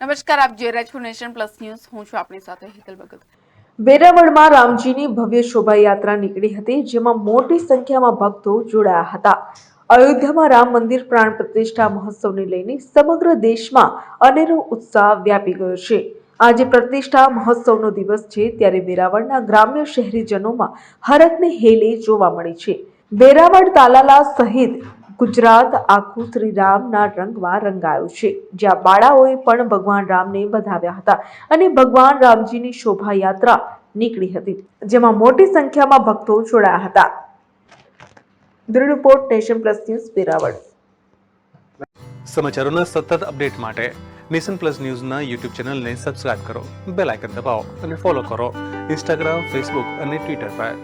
નમસ્કાર, આપ જોઈ રહ્યા છો નેશન પ્લસ ન્યૂઝ. હું છું આપણી સાથે હેતલ ભગત. વેરાવળમાં રામજીની ભવ્ય શોભાયાત્રા નીકળી હતી, જેમાં મોટી સંખ્યામાં ભક્તો જોડાયા હતા. અયોધ્યામાં રામ મંદિર પ્રાણ પ્રતિષ્ઠા મહોત્સવને લઈને સમગ્ર દેશમાં અનેરો ઉત્સાહ વ્યાપી ગયો છે. આજે પ્રતિષ્ઠા મહોત્સવનો દિવસ છે, ત્યારે વેરાવળના ગ્રામ્ય શહેરીજનોમાં હરખની હેલી જોવા મળી છે. વેરાવળ તાલાલા સહિત ગુજરાત આખું શ્રી રામના રંગમાં રંગાયું છે, જ્યાં બાળાઓએ પણ ભગવાન રામને વધાવ્યા હતા અને ભગવાન રામજીની શોભાયાત્રા નીકળી હતી, જેમાં મોટી સંખ્યામાં ભક્તો જોડાયા હતા. Bureau report Nation Plus News, Veraval. સમાચારોના સતત અપડેટ માટે નેશન પ્લસ ન્યૂઝના યુટ્યુબ ચેનલને સબસ્ક્રાઇબ કરો, બેલ આઇકન દબાવો અને ફોલો કરો. ઇન્સ્ટાગ્રામ, ફેસબુક અને ટ્વિટર પર.